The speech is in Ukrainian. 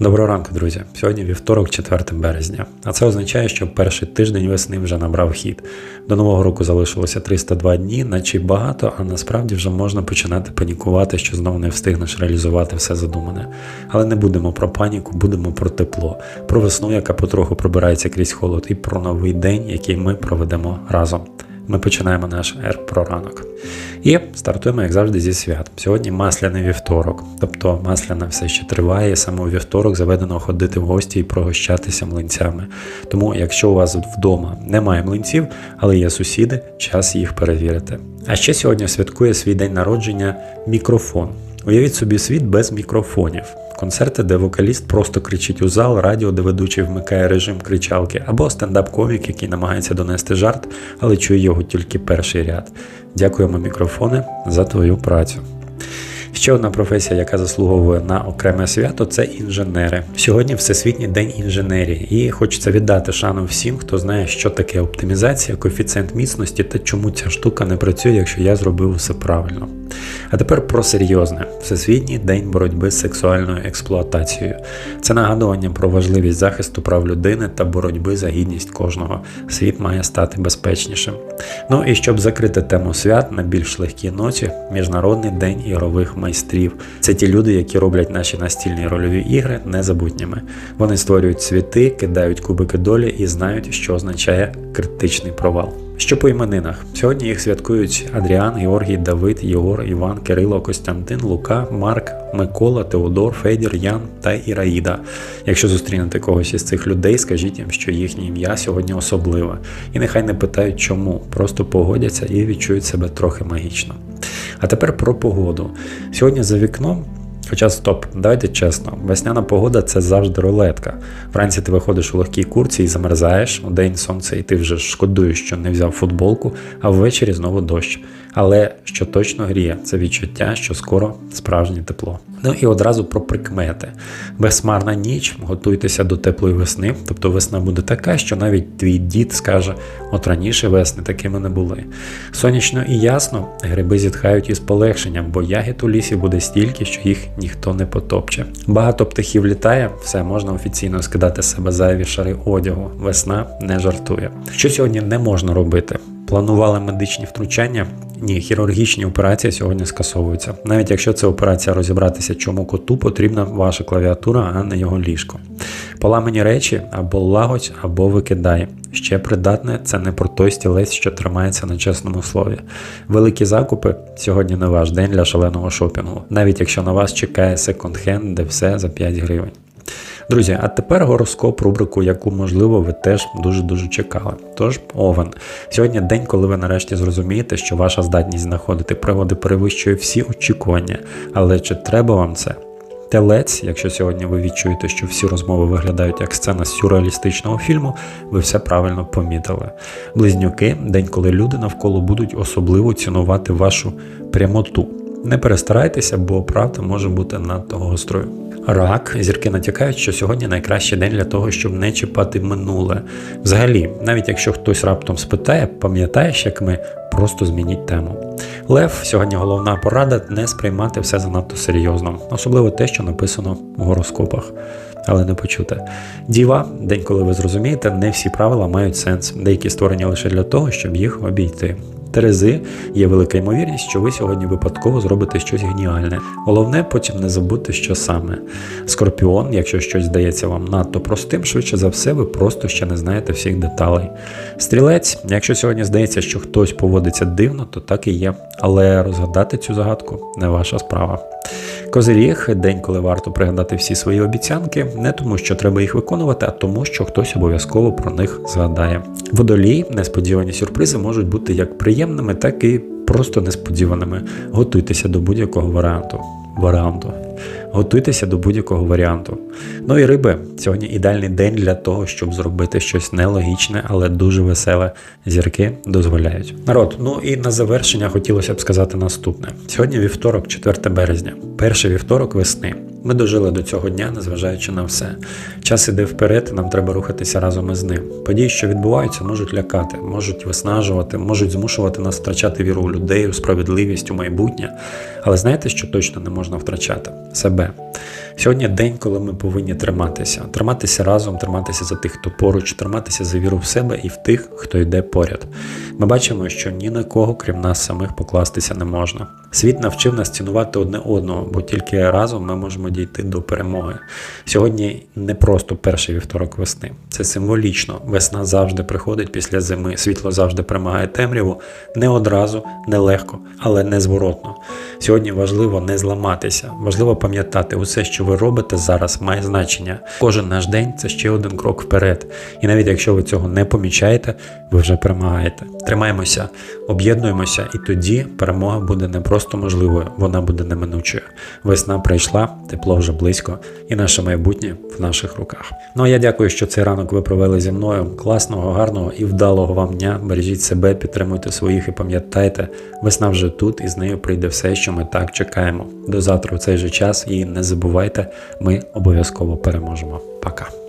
Доброго ранку, друзі. Сьогодні вівторок, 4 березня. А це означає, що перший тиждень весни вже набрав хід. До нового року залишилося 302 дні, наче й багато, а насправді вже можна починати панікувати, що знову не встигнеш реалізувати все задумане. Але не будемо про паніку, будемо про тепло, про весну, яка потроху пробирається крізь холод, і про новий день, який ми проведемо разом. Ми починаємо наш ер про ранок. І стартуємо, як завжди, зі свят. Сьогодні масляний вівторок, тобто масляна все ще триває, саме у вівторок заведено ходити в гості і прогощатися млинцями. Тому, якщо у вас вдома немає млинців, але є сусіди, час їх перевірити. А ще сьогодні святкує свій день народження мікрофон. Уявіть собі світ без мікрофонів. Концерти, де вокаліст просто кричить у зал, радіо, де ведучий вмикає режим кричалки, або стендап-комік, який намагається донести жарт, але чує його тільки перший ряд. Дякуємо мікрофони за твою працю. Ще одна професія, яка заслуговує на окреме свято, це інженери. Сьогодні Всесвітній день інженерії, і хочеться віддати шану всім, хто знає, що таке оптимізація, коефіцієнт міцності та чому ця штука не працює, якщо я зробив усе правильно. А тепер про серйозне: Всесвітній день боротьби з сексуальною експлуатацією. Це нагадування про важливість захисту прав людини та боротьби за гідність кожного. Світ має стати безпечнішим. Ну і щоб закрити тему свят на більш легкій ноті, Міжнародний день ігрових майстрів. Це ті люди, які роблять наші настільні рольові ігри незабутніми. Вони створюють світи, кидають кубики долі і знають, що означає критичний провал. Що по іменинах? Сьогодні їх святкують Адріан, Георгій, Давид, Єгор, Іван, Кирило, Костянтин, Лука, Марк, Микола, Теодор, Федір, Ян та Іраїда. Якщо зустрінете когось із цих людей, скажіть їм, що їхнє ім'я сьогодні особливе. І нехай не питають чому, просто погодяться і відчують себе трохи магічно. А тепер про погоду. Сьогодні за вікном. Хоча стоп, давайте чесно, весняна погода це завжди рулетка. Вранці ти виходиш у легкій курці і замерзаєш, у день сонце, і ти вже шкодуєш, що не взяв футболку, а ввечері знову дощ. Але що точно гріє, це відчуття, що скоро справжнє тепло. Ну і одразу про прикмети. Безсмарна ніч, готуйтеся до теплої весни, тобто весна буде така, що навіть твій дід скаже, от раніше весни такими не були. Сонячно і ясно, гриби зітхають із полегшенням, бо ягід у лісі буде стільки, що їх ніхто не потопче. Багато птахів літає, все можна офіційно скидати себе зайві шари одягу. Весна не жартує. Що сьогодні не можна робити? Планували медичні втручання. Ні, хірургічні операції сьогодні скасовуються. Навіть якщо це операція розібратися, чому коту потрібна ваша клавіатура, а не його ліжко. Поламані речі або лагодь, або викидай. Ще придатне це не про той стілець, що тримається на чесному слові. Великі закупи сьогодні не ваш день для шаленого шопінгу, навіть якщо на вас чекає секонд-хенд, де все за 5 гривень. Друзі, а тепер гороскоп, рубрику, яку, можливо, ви теж дуже-дуже чекали. Тож, Овен. Сьогодні день, коли ви нарешті зрозумієте, що ваша здатність знаходити приводи перевищує всі очікування. Але чи треба вам це? Телець, якщо сьогодні ви відчуєте, що всі розмови виглядають як сцена з сюрреалістичного фільму, ви все правильно помітили. Близнюки день, коли люди навколо будуть особливо цінувати вашу прямоту. Не перестарайтеся, бо правда може бути надто гострою. Рак, зірки натякають, що сьогодні найкращий день для того, щоб не чіпати минуле. Взагалі, навіть якщо хтось раптом спитає, пам'ятаєш, як ми просто змініть тему. Лев, сьогодні головна порада не сприймати все занадто серйозно, особливо те, що написано в гороскопах. Але не почуте. Діва, день, коли ви зрозумієте, не всі правила мають сенс, деякі створені лише для того, щоб їх обійти. Терези є велика ймовірність, що ви сьогодні випадково зробите щось геніальне. Головне потім не забути, що саме. Скорпіон, якщо щось здається вам надто простим, швидше за все, ви просто ще не знаєте всіх деталей. Стрілець, якщо сьогодні здається, що хтось поводиться дивно, то так і є. Але розгадати цю загадку не ваша справа. Козиріг день, коли варто пригадати всі свої обіцянки, не тому, що треба їх виконувати, а тому, що хтось обов'язково про них згадає. Водолій, несподівані сюрпризи можуть бути як приємними, так і просто несподіваними. Готуйтеся до будь-якого варіанту. Варіанту. Готуйтеся до будь-якого варіанту. Ну і риби, сьогодні ідеальний день для того, щоб зробити щось нелогічне, але дуже веселе. Зірки дозволяють. Народ, ну і на завершення хотілося б сказати наступне: сьогодні вівторок, 4 березня, перший вівторок весни. Ми дожили до цього дня, незважаючи на все. Час іде вперед, нам треба рухатися разом із ним. Події, що відбуваються, можуть лякати, можуть виснажувати, можуть змушувати нас втрачати віру у людей, у справедливість, у майбутнє. Але знаєте, що точно не можна втрачати? Себе. Себе. Сьогодні день, коли ми повинні триматися, триматися разом, триматися за тих, хто поруч, триматися за віру в себе і в тих, хто йде поряд. Ми бачимо, що ні на кого, крім нас самих, покластися не можна. Світ навчив нас цінувати одне одного, бо тільки разом ми можемо дійти до перемоги. Сьогодні не просто перший вівторок весни, це символічно. Весна завжди приходить після зими. Світло завжди перемагає темряву не одразу, не легко, але незворотно. Сьогодні важливо не зламатися, важливо пам'ятати, усе, що ви робите зараз, має значення. Кожен наш день це ще один крок вперед. І навіть якщо ви цього не помічаєте, ви вже перемагаєте. Тримаємося, об'єднуємося, і тоді перемога буде не просто можливою, вона буде неминучою. Весна прийшла, тепло вже близько, і наше майбутнє в наших руках. Ну а я дякую, що цей ранок ви провели зі мною. Класного, гарного і вдалого вам дня. Бережіть себе, підтримуйте своїх і пам'ятайте, весна вже тут, і з нею прийде все, що ми так чекаємо. До завтра в цей же час і не забувайте, ми обов'язково переможемо. Пока.